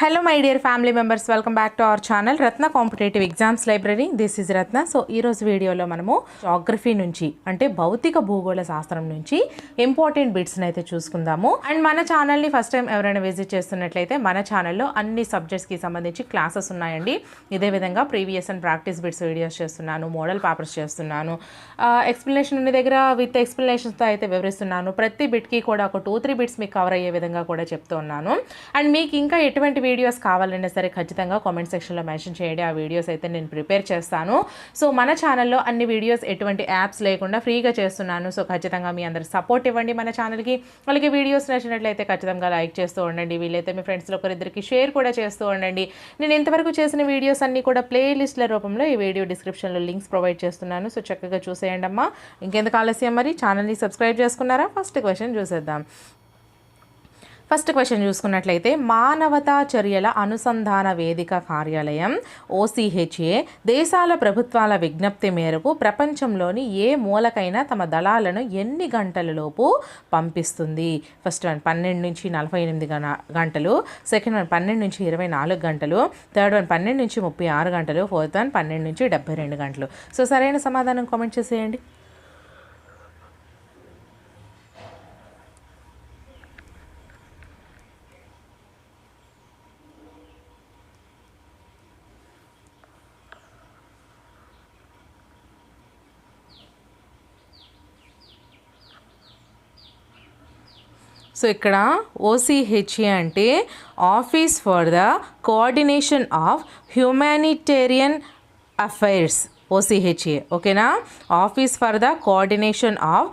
Hello my dear family members welcome back to our channel Ratna competitive exams library this is Ratna so ఈరోజు వీడియోలో మనము geography నుంచి అంటే భౌతిక భూగోళ శాస్త్రం నుంచి ఇంపార్టెంట్ బిట్స్ని అయితే చూసుకుందాము. అండ్ మన ఛానల్ని ఫస్ట్ టైం ఎవరైనా విజిట్ చేస్తున్నట్లయితే మన ఛానల్లో అన్ని సబ్జెక్ట్స్కి సంబంధించి క్లాసెస్ ఉన్నాయండి. ఇదే విధంగా previous and practice bits videos చేస్తున్నాను మోడల్ పేపర్స్ చేస్తున్నాను. ఎక్స్ప్లెనేషన్ ఉన్న దగ్గర విత్ ఎక్స్ప్లెనేషన్స్తో అయితే వివరిస్తున్నాను. ప్రతి బిట్కి కూడా ఒక టూ త్రీ బిట్స్ మీకు కవర్ అయ్యే విధంగా కూడా చెప్తూ ఉన్నాను. అండ్ మీకు ఇంకా ఎటువంటి వీడియోస్ కావాలన్నా సరే ఖచ్చితంగా కామెంట్ సెక్షన్లో మెన్షన్ చేయండి. ఆ వీడియోస్ అయితే నేను ప్రిపేర్ చేస్తాను. సో మన ఛానల్లో అన్ని వీడియోస్ ఎటువంటి యాప్స్ లేకుండా ఫ్రీగా చేస్తున్నాను. సో ఖచ్చితంగా మీ అందరు సపోర్ట్ ఇవ్వండి మన ఛానల్కి వాళ్ళకి వీడియోస్ నచ్చినట్లయితే ఖచ్చితంగా లైక్ చేస్తూ ఉండండి. వీలైతే మీ ఫ్రెండ్స్లో ఒకరిద్దరికి షేర్ కూడా చేస్తూ ఉండండి. నేను ఇంతవరకు చేసిన వీడియోస్ అన్నీ కూడా ప్లేలిస్ట్ల రూపంలో ఈ వీడియో డిస్క్రిప్షన్లో లింక్స్ ప్రొవైడ్ చేస్తున్నాను. సో చక్కగా చూసేయండి అమ్మా ఇంకెందుకు ఆలస్యం మరి? ఛానల్ని సబ్స్క్రైబ్ చేసుకున్నారా? ఫస్ట్ క్వశ్చన్ చూసేద్దాం. ఫస్ట్ క్వశ్చన్ చూసుకున్నట్లయితే మానవతా చర్యల అనుసంధాన వేదిక కార్యాలయం ఓసీహెచ్ఏ దేశాల ప్రభుత్వాల విజ్ఞప్తి మేరకు ప్రపంచంలోని ఏ మూలకైనా తమ దళాలను ఎన్ని గంటలలోపు పంపిస్తుంది? ఫస్ట్ వన్ పన్నెండు నుంచి నలభై ఎనిమిది గంటలు సెకండ్ వన్ పన్నెండు నుంచి ఇరవై నాలుగు గంటలు థర్డ్ వన్ పన్నెండు నుంచి ముప్పై ఆరు గంటలు ఫోర్త్ వన్ పన్నెండు నుంచి డెబ్బై రెండు గంటలు. సో సరైన సమాధానం కామెంట్ చేసేయండి. సో ఇక్కడ ఓసీహెచ్ఏ అంటే office for the coordination of humanitarian affairs OCHA ఓకేనా? Office for the coordination of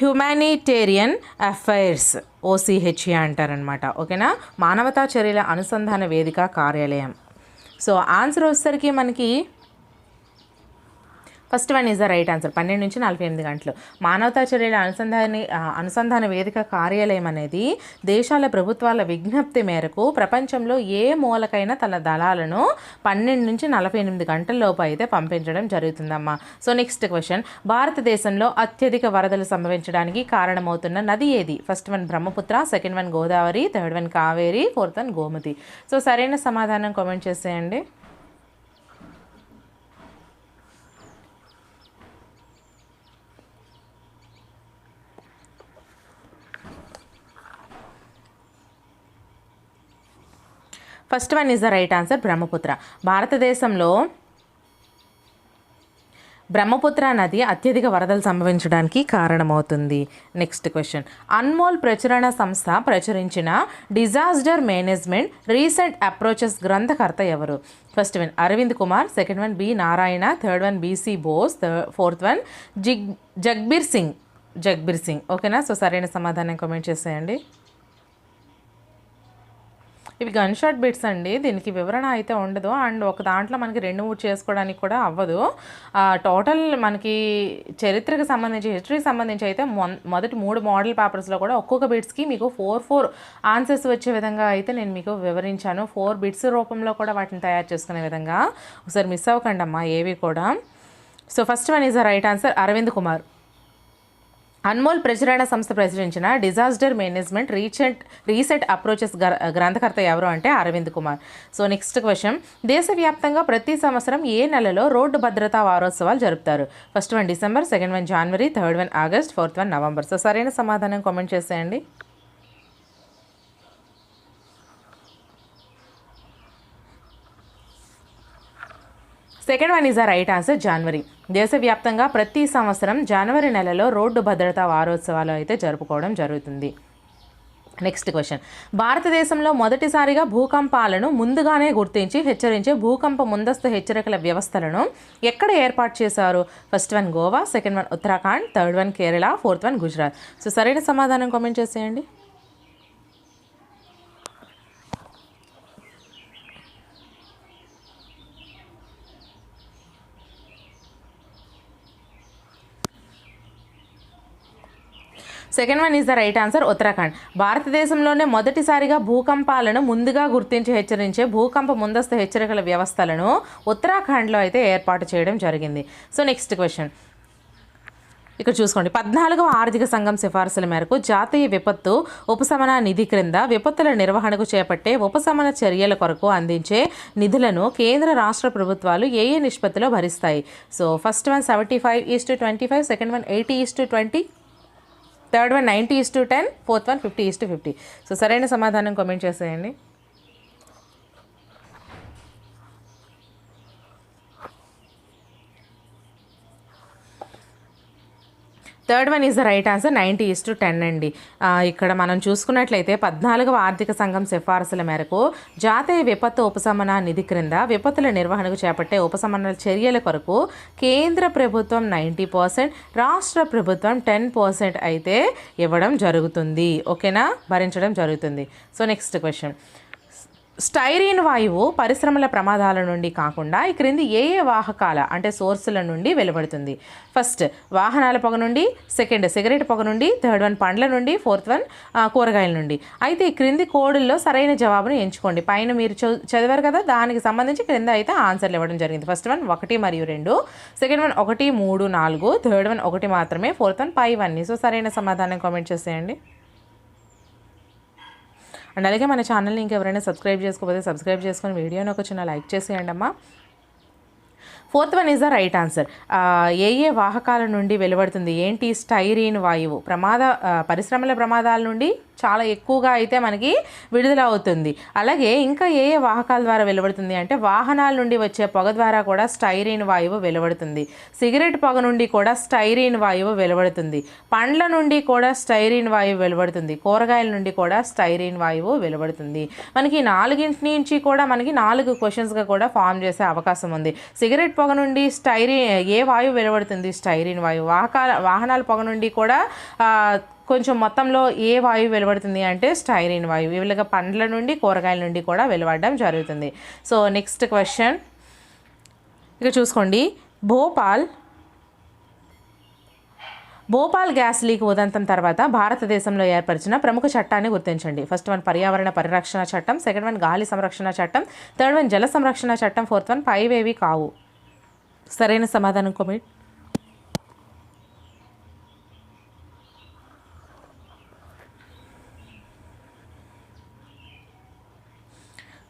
humanitarian affairs OCHA అంటారనమాట ఓకేనా? మానవతా చర్యల అనుసంధాన వేదిక కార్యాలయం. సో ఆన్సర్ వచ్చేసరికి మనకి first one is the right answer. పన్నెండు నుంచి నలభై ఎనిమిది గంటలు. మానవతా చర్యల అనుసంధాన అనుసంధాన వేదిక కార్యాలయం అనేది దేశాల ప్రభుత్వాల విజ్ఞప్తి మేరకు ప్రపంచంలో ఏ మూలకైనా తన దళాలను పన్నెండు నుంచి నలభై ఎనిమిది గంటల లోపు అయితే పంపించడం జరుగుతుందమ్మా. సో నెక్స్ట్ క్వశ్చన్ భారతదేశంలో అత్యధిక వరదలు సంభవించడానికి కారణమవుతున్న నది ఏది? First one Brahmaputra second one Godavari third one Kaveri fourth one Gomti. So సరైన సమాధానం కామెంట్ చేసేయండి. First one is the right answer Brahmaputra భారతదేశంలో బ్రహ్మపుత్ర నది అత్యధిక వరదలు సంభవించడానికి కారణమవుతుంది. నెక్స్ట్ క్వశ్చన్ అన్మోల్ ప్రచురణ సంస్థ ప్రచురించిన డిజాస్టర్ మేనేజ్మెంట్ రీసెంట్ అప్రోచెస్ గ్రంథకర్త ఎవరు? First one Arvind Kumar second one B Narayana third one BC Bose fourth one zig Jagbir Singh Jagbir Singh ఓకేనా సో సరైన సమాధానం కామెంట్ చేసేయండి. ఇవి గన్ షాట్ బిట్స్ అండి. దీనికి వివరణ అయితే ఉండదు. అండ్ ఒక దాంట్లో మనకి రెండు మూడు చేసుకోవడానికి కూడా అవ్వదు. టోటల్ మనకి చరిత్రకు సంబంధించి హిస్టరీకి సంబంధించి అయితే మొదటి మూడు మోడల్ పేపర్స్లో కూడా ఒక్కొక్క బిట్స్కి మీకు ఫోర్ ఫోర్ ఆన్సర్స్ వచ్చే విధంగా అయితే నేను మీకు వివరించాను. ఫోర్ బిట్స్ రూపంలో కూడా వాటిని తయారు చేసుకునే విధంగా. ఒకసారి మిస్ అవ్వకండి అమ్మా ఏవి కూడా. So first one is the right answer Arvind Kumar Anmol ప్రచురణ సంస్థ ప్రచురించిన disaster management recent recent approaches గ్రంథకర్త ఎవరు అంటే Arvind Kumar. So next question. దేశవ్యాప్తంగా ప్రతి సంవత్సరం ఏ నెలలో రోడ్డు భద్రతా వారోత్సవాలు జరుపుతారు? First one December second one January third one August fourth one November. So సరైన సమాధానం కామెంట్ చేసేయండి. Second one is the right answer January దేశవ్యాప్తంగా ప్రతి సంవత్సరం జనవరి నెలలో రోడ్డు భద్రతా వారోత్సవాలు అయితే జరుపుకోవడం జరుగుతుంది. నెక్స్ట్ క్వశ్చన్ భారతదేశంలో మొదటిసారిగా భూకంపాలను ముందుగానే గుర్తించి హెచ్చరించే భూకంప ముందస్తు హెచ్చరికల వ్యవస్థలను ఎక్కడ ఏర్పాటు చేశారు? First one Goa second one Uttarakhand third one Kerala fourth one Gujarat so సరైన సమాధానం కామెంట్ చేసేయండి. Second one is the right answer Uttarakhand భారతదేశంలోనే మొదటిసారిగా భూకంపాలను ముందుగా గుర్తించి హెచ్చరించే భూకంప ముందస్తు హెచ్చరికల వ్యవస్థలను ఉత్తరాఖండ్లో అయితే ఏర్పాటు చేయడం జరిగింది. సో నెక్స్ట్ క్వశ్చన్ ఇక్కడ చూసుకోండి. పద్నాలుగవ ఆర్థిక సంఘం సిఫార్సుల మేరకు జాతీయ విపత్తు ఉపశమన నిధి క్రింద విపత్తుల నిర్వహణకు చేపట్టే ఉపశమన చర్యల కొరకు అందించే నిధులను కేంద్ర రాష్ట్ర ప్రభుత్వాలు ఏ ఏ నిష్పత్తిలో భరిస్తాయి? So first one seventy five is to twenty five second one eighty is to twenty third one ninety is to ten fourth one fifty is to fifty so సరైన సమాధానం కామెంట్ చేసేయండి. Third one is the right answer ninety is to ten అండి. ఇక్కడ మనం చూసుకున్నట్లయితే పద్నాలుగవ ఆర్థిక సంఘం సిఫారసుల మేరకు జాతీయ విపత్తు ఉపశమన నిధి క్రింద విపత్తుల నిర్వహణకు చేపట్టే ఉపశమన చర్యల కొరకు కేంద్ర ప్రభుత్వం నైంటీ పర్సెంట్ రాష్ట్ర ప్రభుత్వం టెన్ పర్సెంట్ అయితే ఇవ్వడం జరుగుతుంది. ఓకేనా? భరించడం జరుగుతుంది. So next question. స్టైరీన్ వాయువు పరిశ్రమల ప్రమాదాల నుండి కాకుండా ఈ క్రింది ఏ ఏ వాహకాల అంటే సోర్సుల నుండి వెలువడుతుంది? ఫస్ట్ వాహనాల పొగ నుండి సెకండ్ సిగరెట్ పొగ నుండి థర్డ్ వన్ పండ్ల నుండి ఫోర్త్ వన్ కూరగాయల నుండి. అయితే ఈ క్రింది కోడుల్లో సరైన జవాబును ఎంచుకోండి. పైన మీరు చదివారు కదా దానికి సంబంధించి క్రింద అయితే ఆన్సర్లు ఇవ్వడం జరిగింది. ఫస్ట్ వన్ ఒకటి మరియు రెండు సెకండ్ వన్ ఒకటి మూడు నాలుగు థర్డ్ వన్ ఒకటి మాత్రమే ఫోర్త్ వన్ పై వన్ సో సరైన సమాధానం కామెంట్ చేసేయండి. అండ్ అలాగే మన ఛానల్ని ఇంకెవరైనా సబ్స్క్రైబ్ చేసుకోకపోతే సబ్స్క్రైబ్ చేసుకొని వీడియోని ఒక చిన్న లైక్ చేసేయండి అమ్మా fourth one is the right answer ఏ ఏ వాహకాల నుండి వెలువడుతుంది? ఏంటి? స్టైరీన్ వాయువు. ప్రమాద పరిశ్రమల ప్రమాదాల నుండి చాలా ఎక్కువగా అయితే మనకి విడుదల అవుతుంది అలాగే ఇంకా ఏ ఏ వాహకాల ద్వారా వెలువడుతుంది అంటే వాహనాల నుండి వచ్చే పొగ ద్వారా కూడా స్టైరీన్ వాయువు వెలువడుతుంది. సిగరెట్ పొగ నుండి కూడా స్టైరీన్ వాయువు వెలువడుతుంది. పండ్ల నుండి కూడా స్టైరీన్ వాయువు వెలువడుతుంది. కూరగాయల నుండి కూడా స్టైరీన్ వాయువు వెలువడుతుంది. మనకి నాలుగింటి నుంచి కూడా మనకి నాలుగు క్వశ్చన్స్గా కూడా ఫామ్ చేసే అవకాశం ఉంది. సిగరెట్ పొగ నుండి స్టైరీన్ ఏ వాయువు వెలువడుతుంది? స్టైరీన్ వాయువు. వాహకాల వాహనాల పొగ నుండి కూడా కొంచెం మొత్తంలో ఏ వాయువు వెలువడుతుంది అంటే స్టైరిన్ వాయువు. ఇలాగ పండ్ల నుండి కూరగాయల నుండి కూడా వెలువడడం జరుగుతుంది. సో నెక్స్ట్ క్వశ్చన్ ఇక చూసుకోండి. భోపాల్ భోపాల్ గ్యాస్ లీక్ ఉదంతం తర్వాత భారతదేశంలో ఏర్పరిచిన ప్రముఖ చట్టాన్ని గుర్తించండి. ఫస్ట్ వన్ పర్యావరణ పరిరక్షణ చట్టం. సెకండ్ వన్ గాలి సంరక్షణ చట్టం. థర్డ్ వన్ జల సంరక్షణ చట్టం. ఫోర్త్ వన్ పైవేవి కావు. సరైన సమాధానం comment.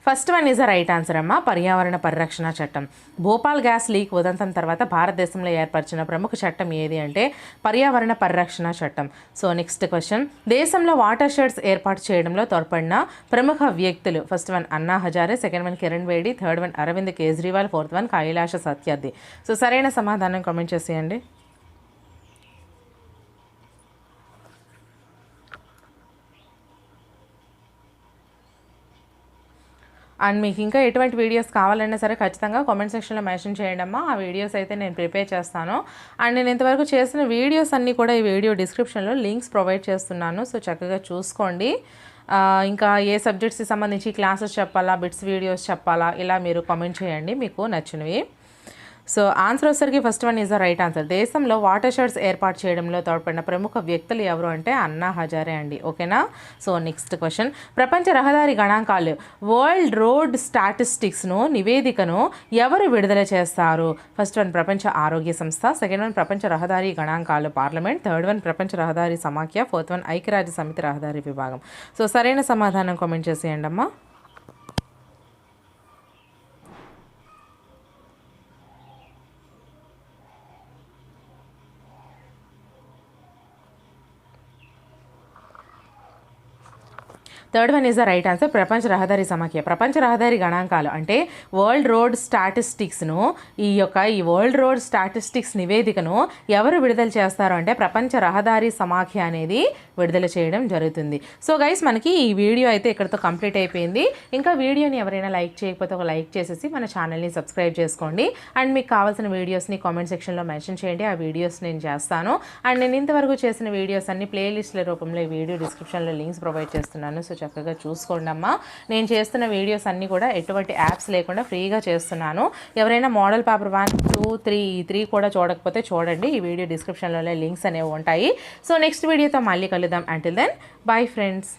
First one is the right answer అమ్మ పర్యావరణ పరిరక్షణ చట్టం. భోపాల్ గ్యాస్ లీక్ ఉదంతం తర్వాత భారతదేశంలో ఏర్పరిచిన ప్రముఖ చట్టం ఏది అంటే పర్యావరణ పరిరక్షణ చట్టం. సో నెక్స్ట్ క్వశ్చన్ దేశంలో వాటర్ షెడ్స్ ఏర్పాటు చేయడంలో తోడ్పడిన ప్రముఖ వ్యక్తులు first one Anna Hazare second one Kiran Bedi third one Arvind Kejriwal fourth one Kailash Satyarthi. So సరైన సమాధానం కామెంట్ చేసేయండి. అండ్ మీకు ఇంకా ఎటువంటి వీడియోస్ కావాలన్నా సరే ఖచ్చితంగా కామెంట్ సెక్షన్లో మెన్షన్ చేయండి అమ్మా. ఆ వీడియోస్ అయితే నేను ప్రిపేర్ చేస్తాను. అండ్ నేను ఇంతవరకు చేసిన వీడియోస్ అన్నీ కూడా ఈ వీడియో డిస్క్రిప్షన్లో లింక్స్ ప్రొవైడ్ చేస్తున్నాను. సో చక్కగా చూసుకోండి. ఇంకా ఏ సబ్జెక్ట్స్కి సంబంధించి క్లాసెస్ చెప్పాలా బిట్స్ వీడియోస్ చెప్పాలా ఇలా మీరు కామెంట్ చేయండి. మీకు నచ్చినవి. సో ఆన్సర్ వచ్చేసరికి first one is the right answer దేశంలో వాటర్ షెడ్స్ ఏర్పాటు చేయడంలో తోడ్పడిన ప్రముఖ వ్యక్తులు ఎవరు అంటే అన్నా హజారే అండి. ఓకేనా? సో నెక్స్ట్ క్వశ్చన్ ప్రపంచ రహదారి గణాంకాలు వరల్డ్ రోడ్ స్టాటిస్టిక్స్ను నివేదికను ఎవరు విడుదల చేస్తారు? ఫస్ట్ వన్ ప్రపంచ ఆరోగ్య సంస్థ. సెకండ్ వన్ ప్రపంచ రహదారి గణాంకాలు పార్లమెంట్. థర్డ్ వన్ ప్రపంచ రహదారి సమాఖ్య. ఫోర్త్ వన్ ఐక్యరాజ్య సమితి రహదారి విభాగం. సో సరైన సమాధానం కామెంట్ చేసేయండి అమ్మా third one is the right answer. ప్రపంచ రహదారి సమాఖ్య. ప్రపంచ రహదారి గణాంకాలు అంటే వరల్డ్ రోడ్ స్టాటిస్టిక్స్ను ఈ యొక్క ఈ వరల్డ్ రోడ్ స్టాటిస్టిక్స్ నివేదికను ఎవరు విడుదల చేస్తారు అంటే ప్రపంచ రహదారి సమాఖ్య అనేది విడుదల చేయడం జరుగుతుంది. సో గైస్ మనకి ఈ వీడియో అయితే ఇక్కడతో కంప్లీట్ అయిపోయింది. ఇంకా వీడియోని ఎవరైనా లైక్ చేయకపోతే ఒక లైక్ చేసేసి మన ఛానల్ని సబ్స్క్రైబ్ చేసుకోండి. అండ్ మీకు కావాల్సిన వీడియోస్ని కామెంట్ సెక్షన్లో మెన్షన్ చేయండి. ఆ వీడియోస్ నేను చేస్తాను. అండ్ నేను ఇంతవరకు చేసిన వీడియోస్ అన్ని ప్లేలిస్ట్ల రూపంలో ఈ వీడియో డిస్క్రిప్షన్లో లింక్స్ ప్రొవైడ్ చేస్తున్నాను. సో చక్కగా చూసుకోండి అమ్మా. నేను చేస్తున్న వీడియోస్ అన్నీ కూడా ఎటువంటి యాప్స్ లేకుండా ఫ్రీగా చేస్తున్నాను. ఎవరైనా model paper one two three ఈ త్రీ కూడా చూడకపోతే చూడండి. ఈ వీడియో డిస్క్రిప్షన్లోనే లింక్స్ అనేవి ఉంటాయి. సో నెక్స్ట్ వీడియోతో మళ్ళీ కలుద్దాం. Until then bye friends